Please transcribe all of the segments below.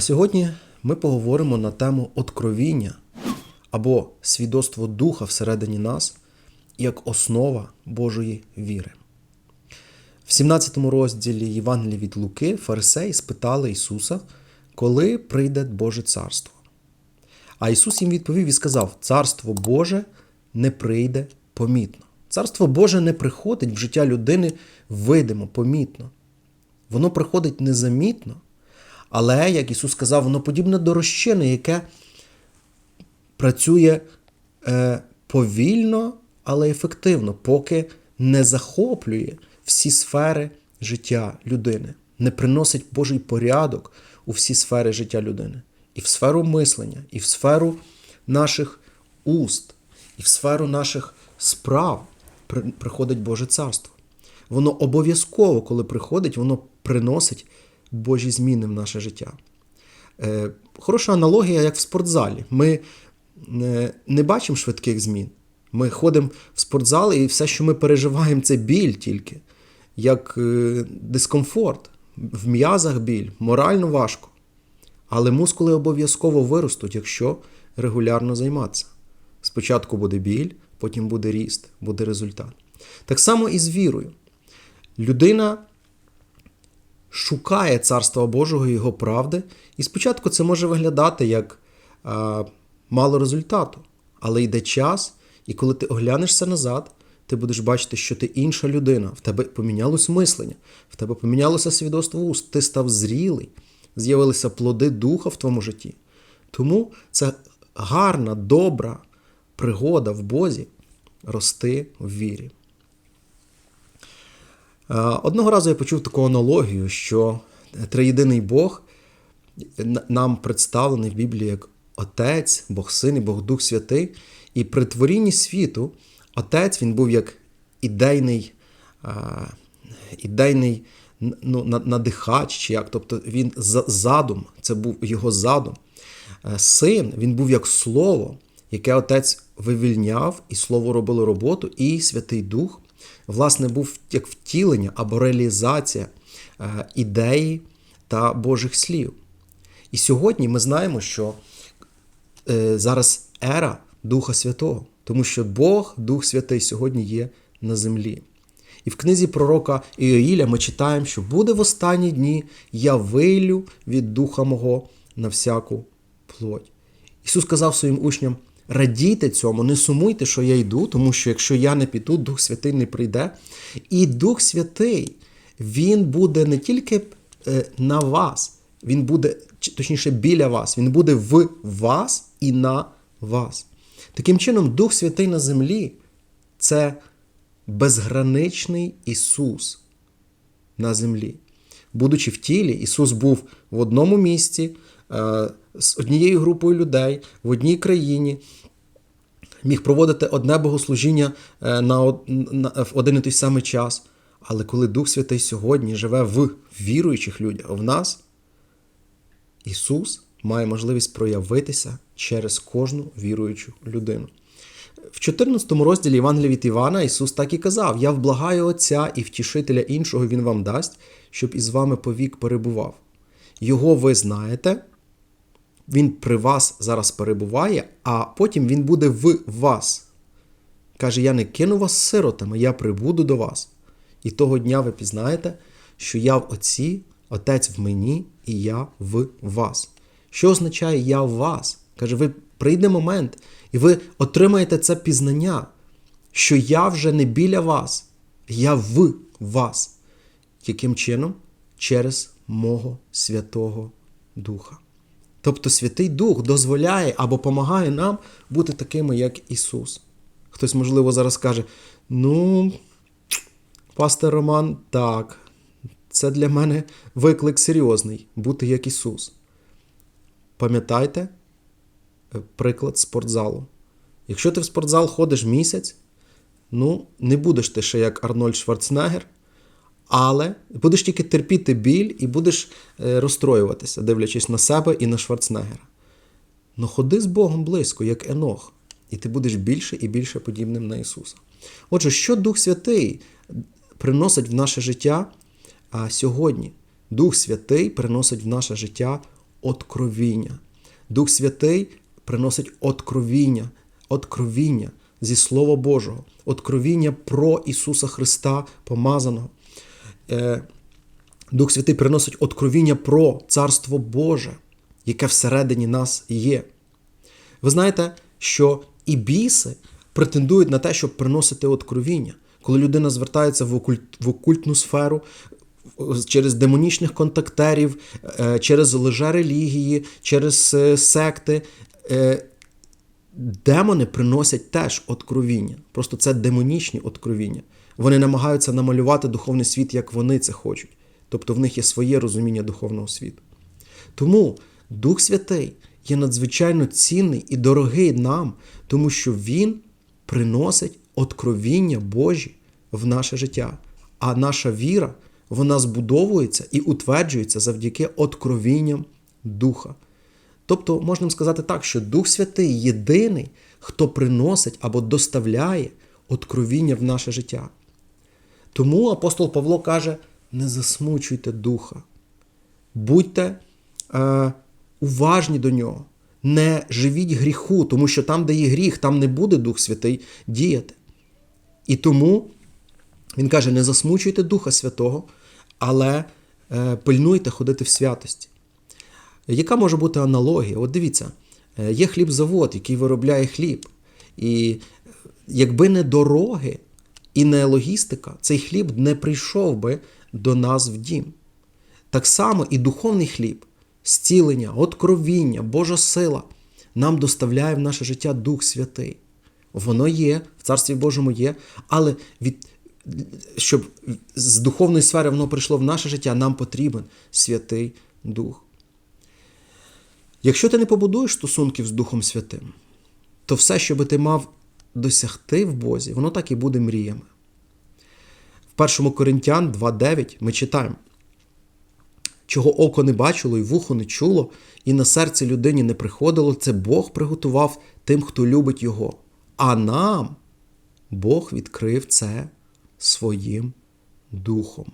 А сьогодні ми поговоримо на тему откровіння або свідоцтво Духа всередині нас як основа Божої віри. В 17 розділі Євангелія від Луки фарисеї спитали Ісуса, коли прийде Боже Царство. А Ісус їм відповів і сказав: Царство Боже не прийде помітно. Царство Боже не приходить в життя людини видимо, помітно. Воно приходить незамітно, але, як Ісус сказав, воно подібне до розчини, яке працює е, повільно, але ефективно, поки не захоплює всі сфери життя людини, не приносить Божий порядок у всі сфери життя людини. І в сферу мислення, і в сферу наших уст, і в сферу наших справ приходить Боже Царство. Воно обов'язково, коли приходить, воно приносить Божі зміни в наше життя. Е, Хороша аналогія, як в спортзалі. Ми не, бачимо швидких змін. Ми ходимо в спортзал, і все, що ми переживаємо, це біль тільки, як е, дискомфорт, в м'язах біль, морально важко. Але мускули обов'язково виростуть, якщо регулярно займатися. Спочатку буде біль, потім буде ріст, буде результат. Так само і з вірою. Людина шукає Царства Божого і Його правди, і спочатку це може виглядати як а, мало результату. Але йде час, і коли ти оглянешся назад, ти будеш бачити, що ти інша людина, в тебе помінялось мислення, в тебе помінялося свідоцтво уст, ти став зрілий, з'явилися плоди духа в твоєму житті. Тому це гарна, добра пригода в Бозі рости в вірі. Одного разу я почув таку аналогію, що триєдиний Бог нам представлений в Біблії як Отець, Бог Син і Бог Дух Святий. І при творінні світу Отець він був як ідейний ідейний ну, надихач, чи як, тобто він задум, це був його задум. Син він був як слово, яке отець вивільняв, і слово робило роботу, і Святий Дух власне, був як втілення або реалізація е, ідеї та Божих слів. І сьогодні ми знаємо, що е, зараз ера Духа Святого, тому що Бог, Дух Святий, сьогодні є на землі. І в книзі пророка Іоїля ми читаємо, що буде в останні дні я вилю від Духа мого на всяку плоть. Ісус сказав своїм учням: Радійте цьому, не сумуйте, що я йду, тому що якщо я не піду, Дух Святий не прийде. І Дух Святий, Він буде не тільки е, на вас, Він буде, точніше, біля вас, Він буде в вас і на вас. Таким чином, Дух Святий на землі це безграничний Ісус на землі. Будучи в тілі, Ісус був в одному місці. Е, з однією групою людей в одній країні, міг проводити одне богослужіння е, на, в один і той самий час. Але коли Дух Святий сьогодні живе в віруючих людях, в нас, Ісус має можливість проявитися через кожну віруючу людину. В 14 розділі Євангелія від Івана Ісус так і казав: Я вблагаю Отця і втішителя іншого Він вам дасть, щоб із вами повік перебував. Його ви знаєте, він при вас зараз перебуває, а потім він буде в вас. Каже: Я не кину вас сиротами, я прибуду до вас. І того дня ви пізнаєте, що я в Отці, Отець в мені, і я в вас. Що означає я в вас? Каже, ви прийде момент, і ви отримаєте це пізнання, що я вже не біля вас, я в вас. Яким чином? Через мого Святого Духа. Тобто Святий Дух дозволяє або допомагає нам бути такими, як Ісус. Хтось, можливо, зараз каже: ну, пастор Роман, так, це для мене виклик серйозний бути як Ісус. Пам'ятайте е, приклад спортзалу. Якщо ти в спортзал ходиш місяць, ну, не будеш ти ще як Арнольд Шварценеггер, але будеш тільки терпіти біль і будеш е, розстроюватися, дивлячись на себе і на Шварценеггера. Ну ходи з Богом близько, як Енох, і ти будеш більше і більше подібним на Ісуса. Отже, що Дух Святий приносить в наше життя а сьогодні? Дух Святий приносить в наше життя откровіння. Дух Святий приносить откровіння, откровіння зі Слова Божого, откровіння про Ісуса Христа помазаного. Е, Дух Святий приносить откровіння про Царство Боже, яке всередині нас є. Ви знаєте, що і біси претендують на те, щоб приносити откровіння. Коли людина звертається в, окульт, в окультну сферу через демонічних контактерів, е, через лжерелігії, через е, секти, демони приносять теж откровіння. Просто це демонічні откровіння. Вони намагаються намалювати духовний світ, як вони це хочуть. Тобто в них є своє розуміння духовного світу. Тому Дух Святий є надзвичайно цінний і дорогий нам, тому що Він приносить откровіння Божі в наше життя. А наша віра вона збудовується і утверджується завдяки откровінням Духа. Тобто, можна сказати так, що Дух Святий єдиний, хто приносить або доставляє откровіння в наше життя. Тому апостол Павло каже: не засмучуйте духа, будьте е, уважні до нього, не живіть гріху, тому що там, де є гріх, там не буде Дух Святий діяти. І тому він каже: не засмучуйте Духа Святого, але е, пильнуйте ходити в святості. Яка може бути аналогія? От дивіться, е, є хлібзавод, який виробляє хліб. І якби не дороги і не логістика, цей хліб не прийшов би до нас в дім. Так само і духовний хліб, зцілення, откровіння, Божа сила нам доставляє в наше життя Дух Святий. Воно є, в Царстві Божому є, але від, щоб з духовної сфери воно прийшло в наше життя, нам потрібен Святий Дух. Якщо ти не побудуєш стосунків з Духом Святим, то все, що би ти мав досягти в Бозі, воно так і буде мріями. В 1 Коринтян 2.9 ми читаємо, чого око не бачило, і вухо не чуло, і на серце людині не приходило, це Бог приготував тим, хто любить Його. А нам Бог відкрив це своїм духом.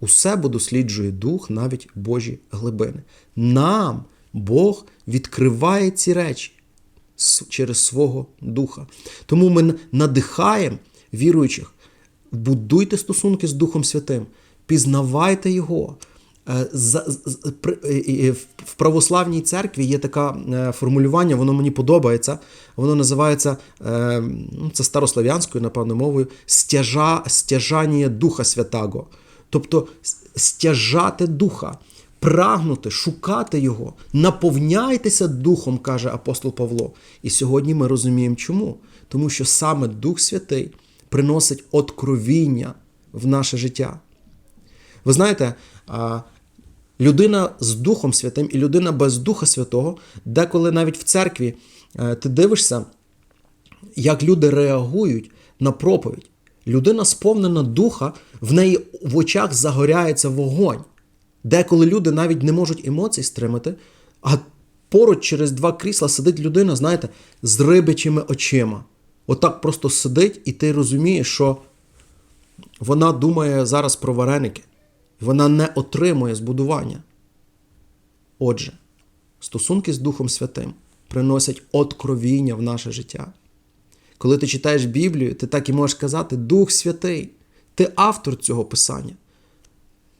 Усе бо досліджує дух, навіть Божі глибини. Нам Бог відкриває ці речі через свого духа. Тому ми надихаємо віруючих, будуйте стосунки з Духом Святим, пізнавайте Його. В православній церкві є таке формулювання, воно мені подобається. Воно називається ну, це старослав'янською, напевно, мовою стяжа, стяжання Духа Святого. Тобто стяжати Духа, прагнути, шукати Його, наповняйтеся Духом, каже апостол Павло. І сьогодні ми розуміємо, чому. Тому що саме Дух Святий приносить откровіння в наше життя. Ви знаєте, людина з Духом Святим і людина без Духа Святого, деколи навіть в церкві ти дивишся, як люди реагують на проповідь. Людина сповнена духа, в неї в очах загоряється вогонь. Деколи люди навіть не можуть емоцій стримати, а поруч через два крісла сидить людина, знаєте, з рибичими очима. Отак просто сидить, і ти розумієш, що вона думає зараз про вареники. Вона не отримує збудування. Отже, стосунки з Духом Святим приносять откровіння в наше життя. Коли ти читаєш Біблію, ти так і можеш казати: Дух Святий, ти автор цього Писання.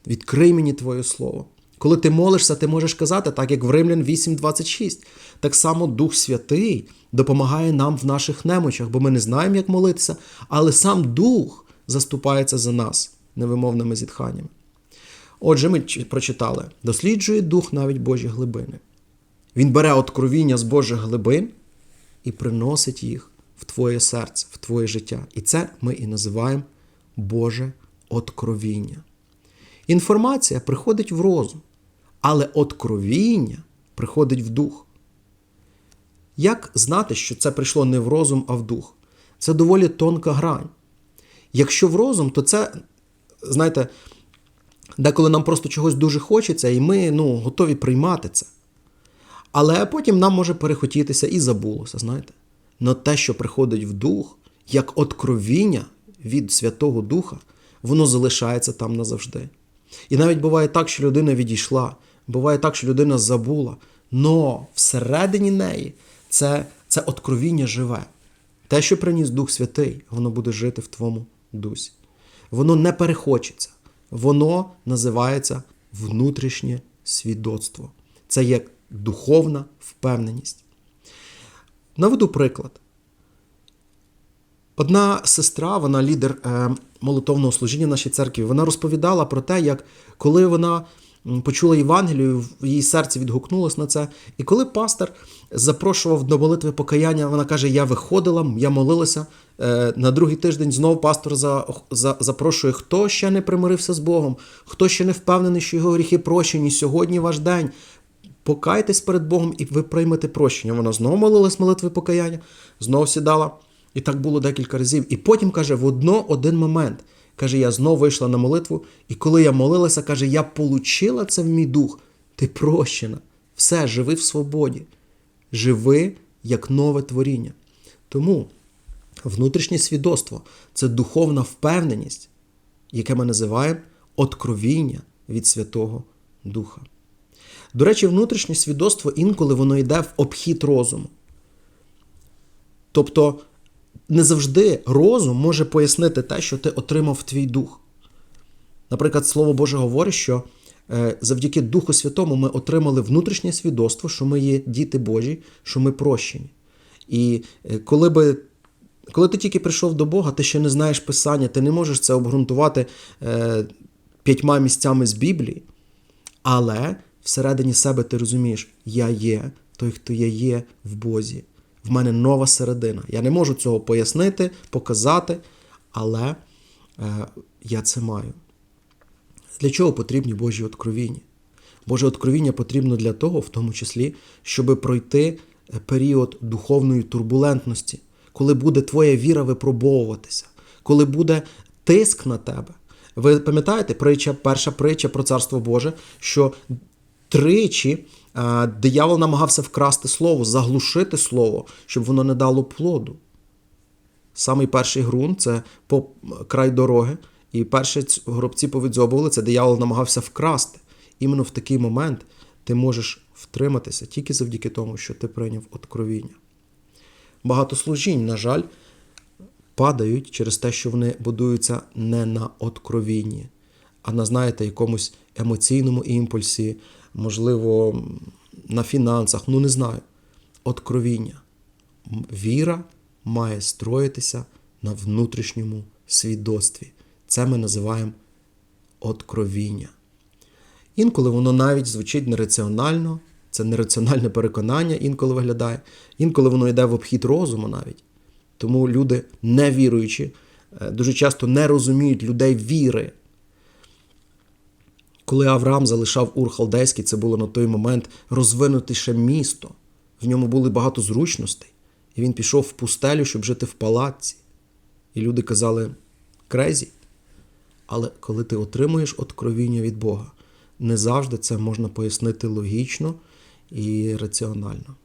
Відкрий мені Твоє Слово. Коли ти молишся, ти можеш казати, так як в Римлян 8:26. Так само Дух Святий допомагає нам в наших немочах, бо ми не знаємо, як молитися, але сам Дух заступається за нас невимовними зітханнями. Отже, ми прочитали: досліджує дух навіть Божі глибини. Він бере откровіння з Божих глибин і приносить їх в твоє серце, в твоє життя. І це ми і називаємо Боже откровіння. Інформація приходить в розум, але откровіння приходить в дух. Як знати, що це прийшло не в розум, а в дух? Це доволі тонка грань. Якщо в розум, то це, знаєте, деколи нам просто чогось дуже хочеться, і ми ну, готові приймати це. Але потім нам може перехотітися і забулося, знаєте. Но те, що приходить в дух, як откровіння від Святого Духа, воно залишається там назавжди. І навіть буває так, що людина відійшла, Буває так, що людина забула, но всередині неї це, це откровіння живе. Те, що приніс Дух Святий, воно буде жити в твоєму дусі. Воно не перехочеться. Воно називається внутрішнє свідоцтво. Це є духовна впевненість. Наведу приклад. Одна сестра, вона лідер е, молитовного служіння в нашій церкві, вона розповідала про те, як коли вона почула Євангелію, в її серці відгукнулось на це. І коли пастор запрошував до молитви покаяння, вона каже: Я виходила, я молилася. Е, на другий тиждень знову пастор за, за, запрошує, хто ще не примирився з Богом, хто ще не впевнений, що його гріхи прощені. Сьогодні ваш день. Покайтесь перед Богом і ви приймете прощення. Вона знову молилась молитви покаяння, знову сідала. І так було декілька разів. І потім каже, в одно один момент. Каже, я знову вийшла на молитву, і коли я молилася, каже, я получила це в мій дух. Ти прощена. Все, живи в свободі. Живи як нове творіння. Тому внутрішнє свідоцтво це духовна впевненість, яке ми називаємо откровіння від Святого Духа. До речі, внутрішнє свідоцтво інколи воно йде в обхід розуму. Тобто не завжди розум може пояснити те, що ти отримав в твій дух. Наприклад, Слово Боже говорить, що е, завдяки Духу Святому ми отримали внутрішнє свідоцтво, що ми є діти Божі, що ми прощені. І е, коли би. Коли ти тільки прийшов до Бога, ти ще не знаєш Писання, ти не можеш це обґрунтувати е, п'ятьма місцями з Біблії, але всередині себе ти розумієш, я є той, хто я є в Бозі. В мене нова середина. Я не можу цього пояснити, показати, але е, я це маю. Для чого потрібні Божі откровіння? Боже откровіння потрібно для того, в тому числі, щоб пройти період духовної турбулентності, коли буде твоя віра випробовуватися, коли буде тиск на тебе. Ви пам'ятаєте, притча, перша притча про Царство Боже, що тричі е, диявол намагався вкрасти слово, заглушити слово, щоб воно не дало плоду. Самий перший ґрунт це по край дороги, і перші гробці повідзьобували, це диявол намагався вкрасти. Іменно в такий момент ти можеш втриматися тільки завдяки тому, що ти прийняв откровіння. Багато служінь, на жаль, падають через те, що вони будуються не на откровінні, а на, знаєте, якомусь емоційному імпульсі, можливо, на фінансах, ну не знаю. Откровіння. Віра має строїтися на внутрішньому свідоцтві. Це ми називаємо откровіння. Інколи воно навіть звучить нераціонально, це нераціональне переконання інколи виглядає, інколи воно йде в обхід розуму навіть. Тому люди, не віруючі, дуже часто не розуміють людей віри. Коли Авраам залишав Ур Халдейський, це було на той момент розвинутіше місто. В ньому були багато зручностей. І він пішов в пустелю, щоб жити в палаці. І люди казали крезі. Але коли ти отримуєш откровіння від Бога, не завжди це можна пояснити логічно і раціонально.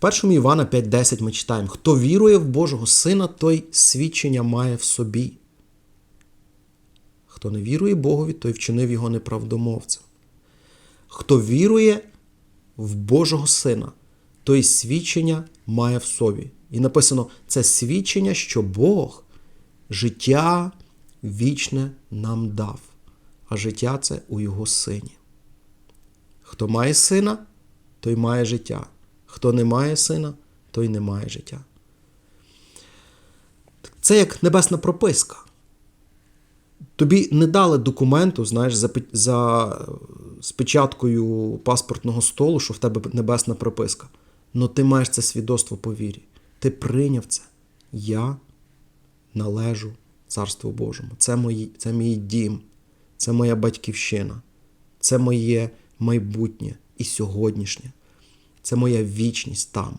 В 1 Івана 5:10 ми читаємо: хто вірує в Божого Сина, той свідчення має в собі. Хто не вірує Богові, той вчинив його неправдомовцем. Хто вірує в Божого Сина, той свідчення має в собі. І написано: це свідчення, що Бог життя вічне нам дав, а життя це у Його сині. Хто має сина, той має життя. Хто не має сина, той не має життя. Це як небесна прописка. Тобі не дали документу, знаєш, за, за з печаткою паспортного столу, що в тебе небесна прописка. Но ти маєш це свідоцтво по вірі. Ти прийняв це. Я належу Царству Божому. Це, мої, це мій дім, це моя батьківщина, це моє майбутнє і сьогоднішнє. Це моя вічність там.